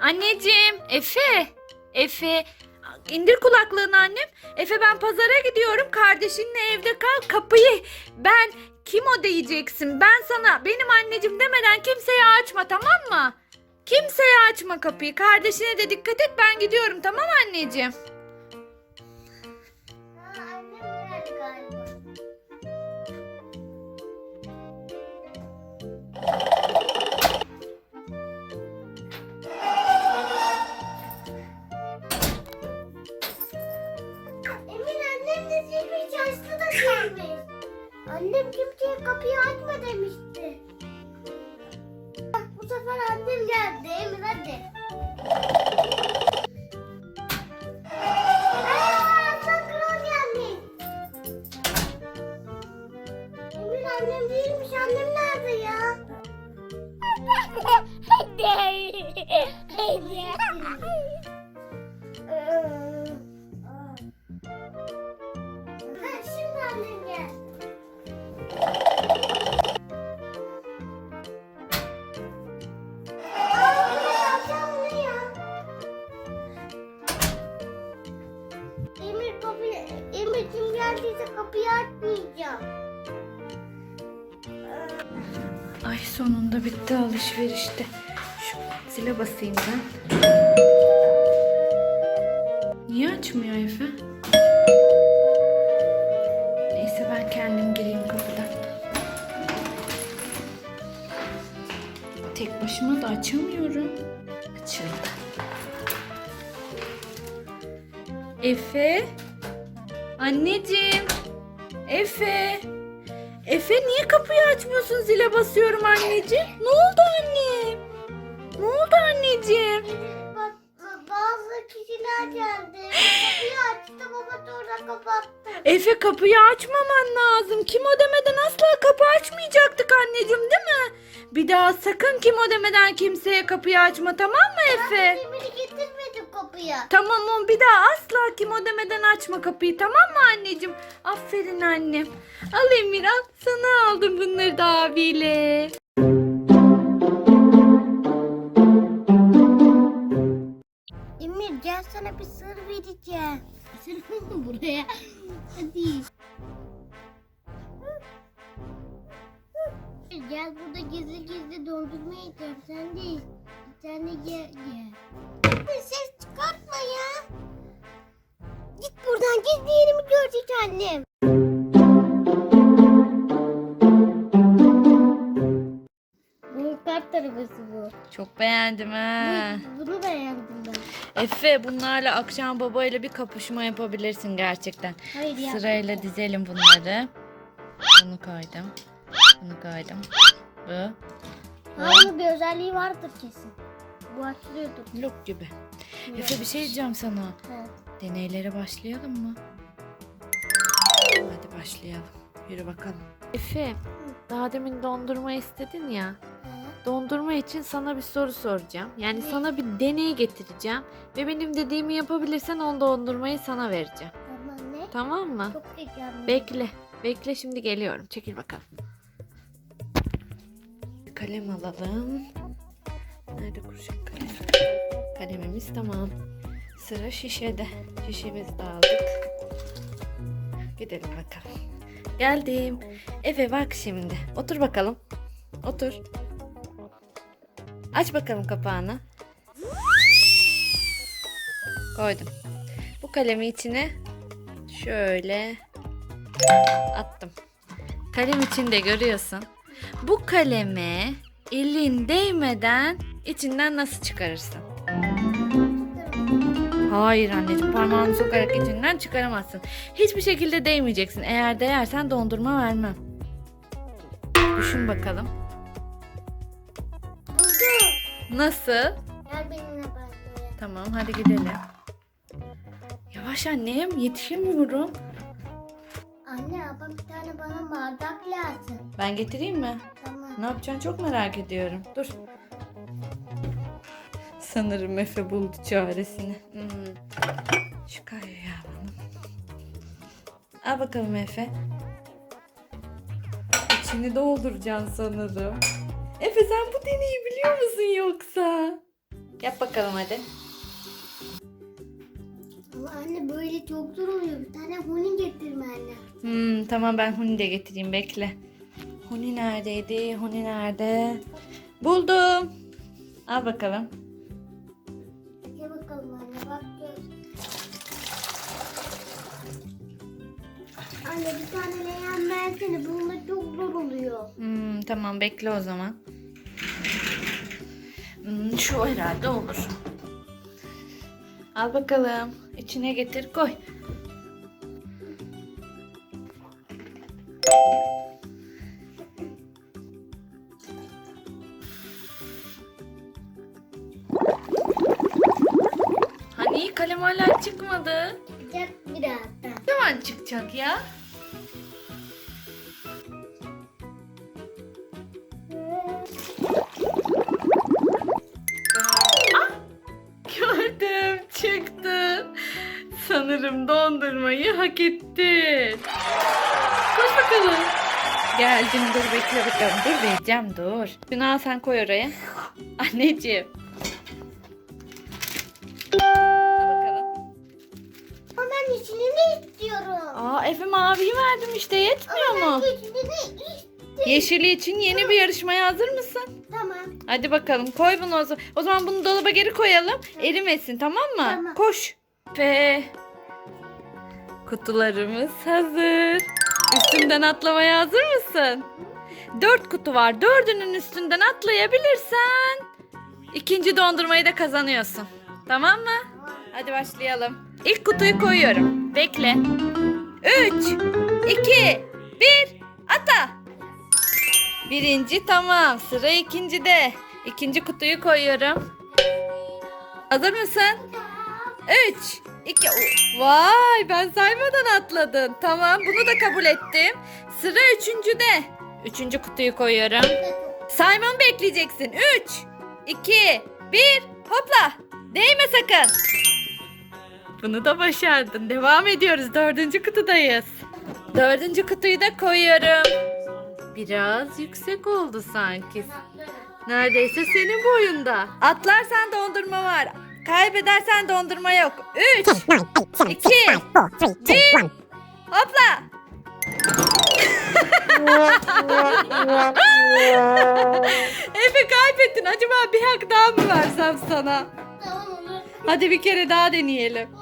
Anneciğim. Efe. Efe. İndir kulaklığını annem. Efe ben pazara gidiyorum. Kardeşinle evde kal. Kapıyı ben kim o diyeceksin. Ben sana benim anneciğim demeden kimseye açma tamam mı? Kimseye açma kapıyı. Kardeşine de dikkat et. Ben gidiyorum tamam anneciğim? Kapıyı alışverişte. Şu zile basayım ben. Niye açmıyor Efe? Neyse ben kendim gireyim kapıdan. Tek başıma da açamıyorum. Açıldı. Efe? Anneciğim? Efe? Efe niye kapıyı açmıyorsun zile basıyorum anneciğim? Ne oldu annem? Ne oldu anneciğim? Bazı kişiler geldi. Kapıyı açtı baba sonra kapattı. Efe kapıyı açmaman lazım. Kim o demeden asla kapı açmayacaktık anneciğim değil mi? Bir daha sakın kim o demeden kimseye kapıyı açma tamam mı Efe? Emir'i getirmedim kapıya. Tamam oğlum bir daha asla kim o demeden açma kapıyı tamam mı anneciğim? Aferin annem. Al Emir al sana aldım bunları da abiyle. Emir gel sana bir sır vereceğim. Sır mı buraya? Hadi. Gel burada gizli gizli dondurma yiyeceğim. Sen de bir tane ye. ye. Ses çıkartma ya. Git buradan gizli yerimi görecek annem. Bunun kart arabası bu. Çok beğendim ha. Bu- Bunu beğendim ben. Efe bunlarla akşam babayla bir kapışma yapabilirsin gerçekten. Hayır ya. Sırayla dizelim bunları. Bunu koydum. Bunu koydum. Bu. Bunun bir özelliği vardır kesin. Bu açılıyordur. Lok gibi. Efe bir şey diyeceğim sana. Evet. Deneylere başlayalım mı? Hadi başlayalım. Yürü bakalım. Efe, daha demin dondurma istedin ya. Dondurma için sana bir soru soracağım. Yani Ne? sana bir deney getireceğim. Ve benim dediğimi yapabilirsen on dondurmayı sana vereceğim. Ama ne? Tamam mı? Çok heyecanlıyım. Bekle. Bekle şimdi geliyorum. Çekil bakalım. Kalem alalım. Nerede kurşun kalem? Kalemimiz tamam. Sıra şişede. Şişemizi de aldık. Gidelim bakalım. Geldim. Efe bak şimdi. Otur bakalım. Otur. Aç bakalım kapağını. Koydum. Bu kalemi içine şöyle attım. Kalem içinde görüyorsun. Bu kaleme elin değmeden içinden nasıl çıkarırsın? Hayır anneciğim parmağını sokarak içinden çıkaramazsın. Hiçbir şekilde değmeyeceksin. Eğer değersen dondurma vermem. Düşün bakalım. Buldum. Nasıl? Gel benimle başlayalım. Tamam hadi gidelim. Yavaş annem yetişemiyorum. Anne ablam bir tane bana bardak lazım. Ben getireyim mi? Tamam. Ne yapacaksın çok merak ediyorum. Dur. Sanırım Efe buldu çaresini. Kayayı alalım. Al bakalım Efe. İçini dolduracaksın sanırım. Efe sen bu deneyi biliyor musun yoksa? Yap bakalım hadi. Ama anne böyle çok zor oluyor. Bir tane huni getirme anne. Hmm, tamam ben Huni de getireyim bekle. Huni neredeydi? Huni nerede? Buldum. Al bakalım. Anne bir tane leğen versene. Bununla çok zor oluyor. Hmm, tamam bekle o zaman. Hmm, şu herhalde olur. Al bakalım. İçine getir koy. Hani kalem hala çıkmadı. Çıkacak birazdan. Ne zaman çıkacak ya? Hak ettin. Koş bakalım. Geldim dur bekle bakalım. Dur diyeceğim dur. Şunu al sen koy oraya. Anneciğim. Al bakalım. Ama ben içini istiyorum. Aa Efe maviyi verdim işte yetmiyor mu? Ben içini de istiyorum. Yeşili için yeni bir yarışmaya hazır mısın? Tamam. Hadi bakalım koy bunu o zaman. O zaman bunu dolaba geri koyalım. Erimesin tamam mı? Tamam. Koş. Ve kutularımız hazır. Üstünden atlamaya hazır mısın? Dört kutu var. Dördünün üstünden atlayabilirsen ikinci dondurmayı da kazanıyorsun. Tamam mı? Hadi başlayalım. İlk kutuyu koyuyorum. Bekle. Üç, iki, bir, ata. Birinci tamam. Sıra ikincide. İkinci kutuyu koyuyorum. Hazır mısın? Üç, iki. Vay ben saymadan atladın. Tamam bunu da kabul ettim. Sıra üçüncüde. Üçüncü kutuyu koyuyorum. Saymamı bekleyeceksin. Üç, iki, bir. Hopla. Değme sakın. Bunu da başardın. Devam ediyoruz. Dördüncü kutudayız. Dördüncü kutuyu da koyuyorum. Biraz yüksek oldu sanki. Neredeyse senin boyunda. Atlarsan dondurma var. Kaybedersen dondurma yok. Üç. İki. Bir. Hopla. Efe kaybettin. Acaba bir hak daha mı versem sana? Tamam olur. Hadi bir kere daha deneyelim.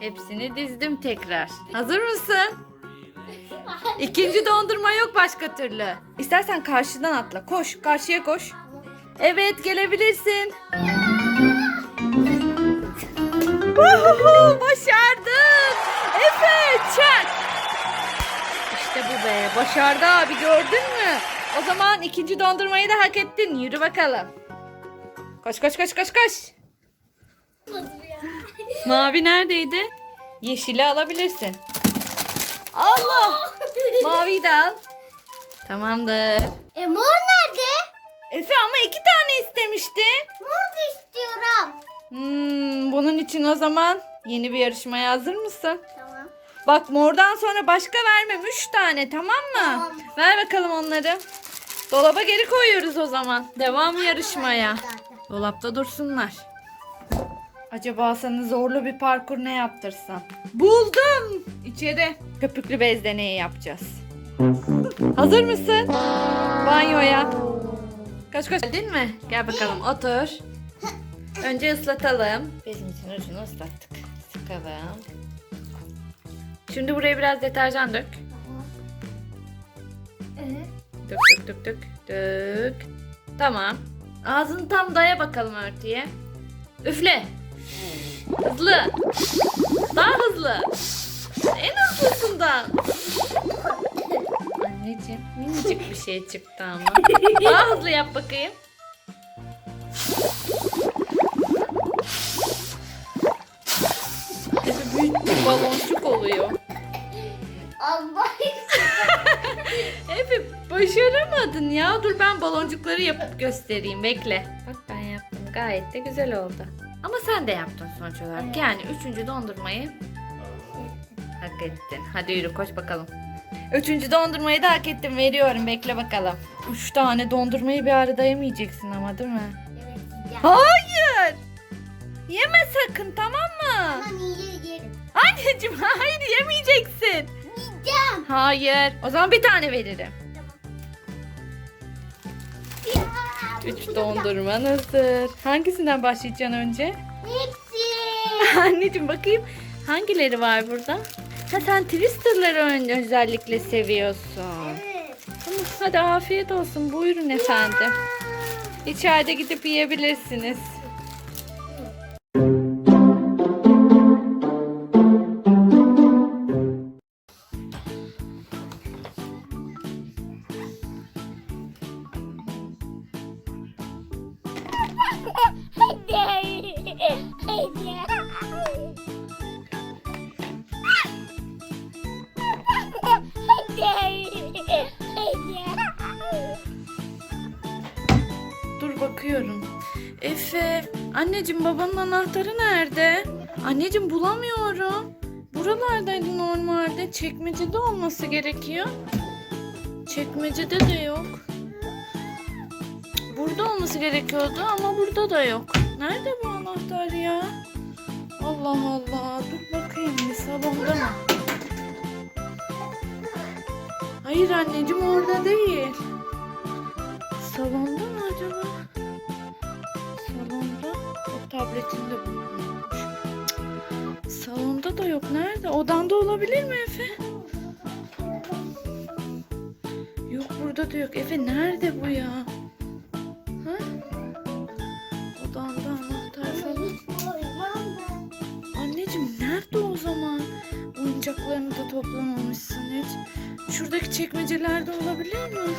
Hepsini dizdim tekrar. Hazır mısın? İkinci dondurma yok başka türlü. İstersen karşıdan atla. Koş, karşıya koş. Evet, gelebilirsin. Uhuhu, Başardın. Efe, çak. İşte bu be. Başardı abi gördün mü? O zaman ikinci dondurmayı da hak ettin. Yürü bakalım. Koş koş koş koş koş. Mavi neredeydi? Yeşili alabilirsin. Allah! Maviyi de al. Tamamdır. e mor nerede? Efe ama iki tane istemişti. Mor da istiyorum. Hmm, bunun için o zaman yeni bir yarışmaya hazır mısın? Tamam. Bak mordan sonra başka vermem. Üç tane tamam mı? Tamam. Ver bakalım onları. Dolaba geri koyuyoruz o zaman. Devam yarışmaya. Dolapta dursunlar. Acaba sana zorlu bir parkur ne yaptırsam? Buldum. İçeri köpüklü bez deneyi yapacağız. Hazır mısın? Banyoya. Kaç kaç. Geldin mi? Gel bakalım otur. Önce ıslatalım. Bezimizin ucunu ıslattık. Sıkalım. Şimdi buraya biraz deterjan dök. Dök dök dök dök. Dök. Tamam. Ağzını tam daya bakalım örtüye. Üfle. Hızlı. Daha hızlı. En hızlısından. Anneciğim minicik bir şey çıktı ama. Daha hızlı yap bakayım. Efe büyük bir baloncuk oluyor. Allah Efe başaramadın ya. Dur ben baloncukları yapıp göstereyim. Bekle. Bak ben yaptım. Gayet de güzel oldu. Ama sen de yaptın sonuç olarak. Evet. Yani üçüncü dondurmayı hak ettin. Hadi yürü koş bakalım. Üçüncü dondurmayı da hak ettim. Veriyorum. Bekle bakalım. Üç tane dondurmayı bir arada yemeyeceksin ama değil mi? Evet. Hayır. Yeme sakın tamam mı? Tamam yerim. Anneciğim hayır yemeyeceksin. Yiyeceğim. Hayır. O zaman bir tane veririm. Üç dondurman hazır. Hangisinden başlayacaksın önce? Hepsi. Anneciğim bakayım hangileri var burada? Ha sen Twister'ları ön- özellikle seviyorsun. Evet. Hadi afiyet olsun. Buyurun efendim. İçeride gidip yiyebilirsiniz. Bakıyorum. Efe, anneciğim babanın anahtarı nerede? Anneciğim bulamıyorum. Buralardaydı normalde. Çekmecede olması gerekiyor. Çekmecede de yok. Burada olması gerekiyordu ama burada da yok. Nerede bu anahtar ya? Allah Allah. Dur bakayım bir salonda mı? Hayır anneciğim orada değil. Salonda mı acaba? Tabletinde bulunmuş. Salonda da yok. Nerede? Odanda olabilir mi Efe? Yok burada da yok. Efe nerede bu ya? Ha? Odanda anahtar falan. Anneciğim nerede o zaman? Oyuncaklarını da toplamamışsın hiç. Şuradaki çekmecelerde olabilir mi?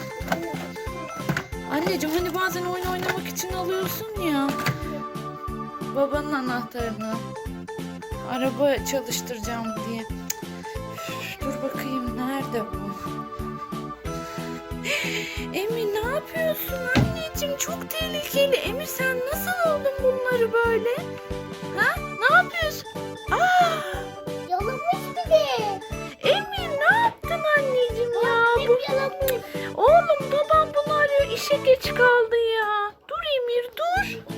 Anneciğim hani bazen oyun oynamak için alıyorsun ya. Babanın anahtarını. Araba çalıştıracağım diye. Üf, Dur bakayım nerede bu? Emir ne yapıyorsun anneciğim? Çok tehlikeli. Emir sen nasıl aldın bunları böyle? Ha? Ne yapıyorsun? Aa! Yalamış bir de. Emir ne yaptın anneciğim ya? Bu, yalamış. oğlum babam bunu arıyor. İşe geç kaldı ya. Dur Emir dur.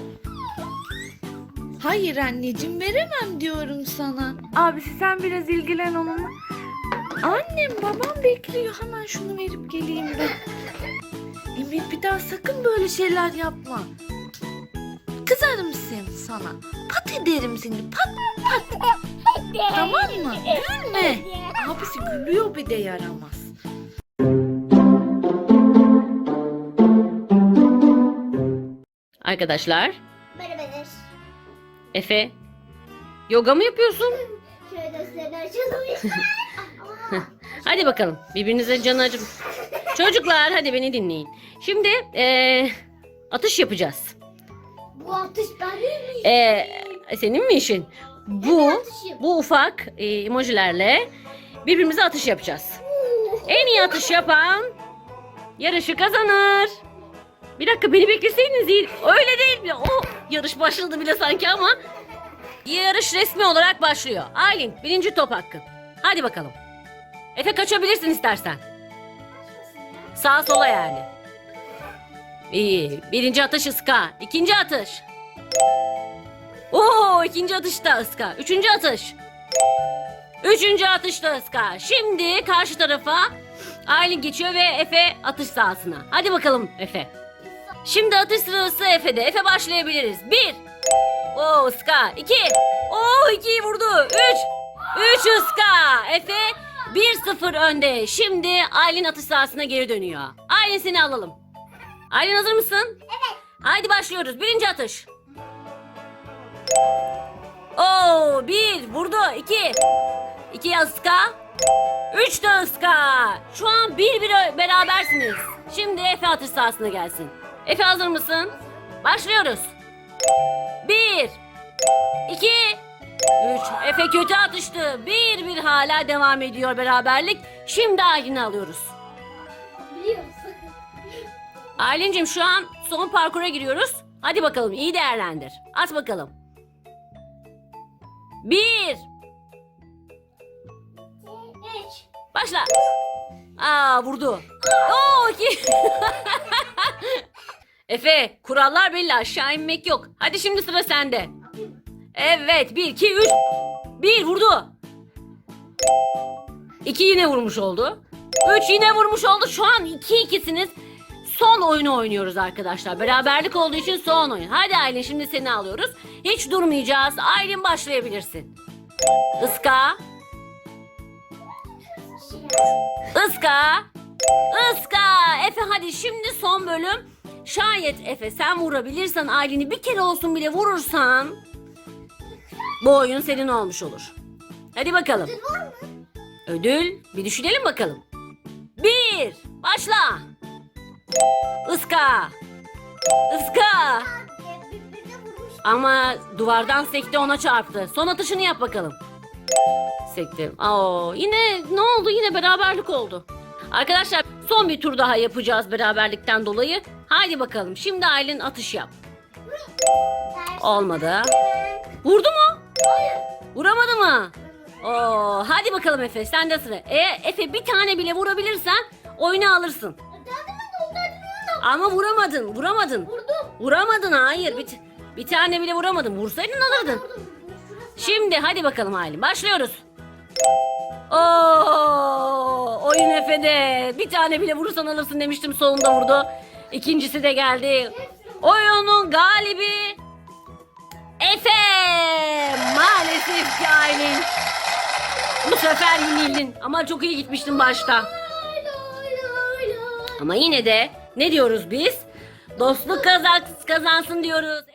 Hayır anneciğim veremem diyorum sana. Abisi sen biraz ilgilen onunla. Annem babam bekliyor. Hemen şunu verip geleyim ben. Emir bir daha sakın böyle şeyler yapma. Kızarım sen sana. Pat ederim seni. Pat pat. tamam mı? Gülme. Abisi gülüyor bir de yaramaz. Arkadaşlar. Efe, yoga mı yapıyorsun? Şöyle çalmış. Hadi bakalım, birbirinize canı acım. Çocuklar, hadi beni dinleyin. Şimdi eee, atış yapacağız. Bu atış benim mi? Eee, senin mi işin? Bu, atışım. bu ufak eee, emojilerle birbirimize atış yapacağız. En iyi atış yapan yarışı kazanır. Bir dakika beni bekleseydiniz iyi. Öyle değil mi? O yarış başladı bile sanki ama yarış resmi olarak başlıyor. Aylin birinci top hakkı. Hadi bakalım. Efe kaçabilirsin istersen. Sağa sola yani. İyi. Birinci atış ıska. İkinci atış. Oo ikinci atışta ıska. Üçüncü atış. Üçüncü atışta ıska. Şimdi karşı tarafa Aylin geçiyor ve Efe atış sahasına. Hadi bakalım Efe. Şimdi atış sırası Efe'de. Efe başlayabiliriz. Bir. Oo ıska. İki. Oo ikiyi vurdu. Üç. Üç ıska. Efe 1-0 önde. Şimdi Aylin atış sahasına geri dönüyor. Aylin seni alalım. Aylin hazır mısın? Evet. Haydi başlıyoruz. Birinci atış. Oo bir vurdu. iki. İki ıska. Üç de ıska. Şu an bir bir berabersiniz. Şimdi Efe atış sahasına gelsin. Efe hazır mısın? Başlıyoruz. Bir. iki, Üç. Efe kötü atıştı. Bir bir hala devam ediyor beraberlik. Şimdi Aylin'i alıyoruz. Biliyorsun. Aylin'cim şu an son parkura giriyoruz. Hadi bakalım iyi değerlendir. At bakalım. Bir. Üç. Başla. Aa vurdu. Oo iki. Efe kurallar belli aşağı inmek yok. Hadi şimdi sıra sende. Evet bir iki üç. Bir vurdu. İki yine vurmuş oldu. Üç yine vurmuş oldu. Şu an iki ikisiniz. Son oyunu oynuyoruz arkadaşlar. Beraberlik olduğu için son oyun. Hadi Aylin şimdi seni alıyoruz. Hiç durmayacağız. Aylin başlayabilirsin. Iska. Iska. Iska. Efe hadi şimdi son bölüm. Şayet Efe sen vurabilirsen Aylin'i bir kere olsun bile vurursan bu oyun senin olmuş olur. Hadi bakalım. Ödül bir düşünelim bakalım. Bir. Başla. Iska. Iska. Ama duvardan sekti ona çarptı. Son atışını yap bakalım. Sekti. Aa, yine ne oldu? Yine beraberlik oldu. Arkadaşlar son bir tur daha yapacağız beraberlikten dolayı. Haydi bakalım. Şimdi Aylin atış yap. Olmadı. Vurdu mu? Vuramadı mı? Oo, hadi bakalım Efe sen de sıra. Eğer Efe bir tane bile vurabilirsen oyunu alırsın. Ama vuramadın, vuramadın. Vurdum. Vuramadın hayır. Bir, bir tane bile vuramadın. Vursaydın alırdın. Şimdi hadi bakalım Aylin. Başlıyoruz. Oo, oyun Efe'de. Bir tane bile vurursan alırsın demiştim. Sonunda vurdu. İkincisi de geldi. Oyunun galibi Efe. Maalesef ki Aylin. Bu sefer yenildin. Ama çok iyi gitmiştin başta. Ama yine de ne diyoruz biz? Dostluk kazan, kazansın diyoruz.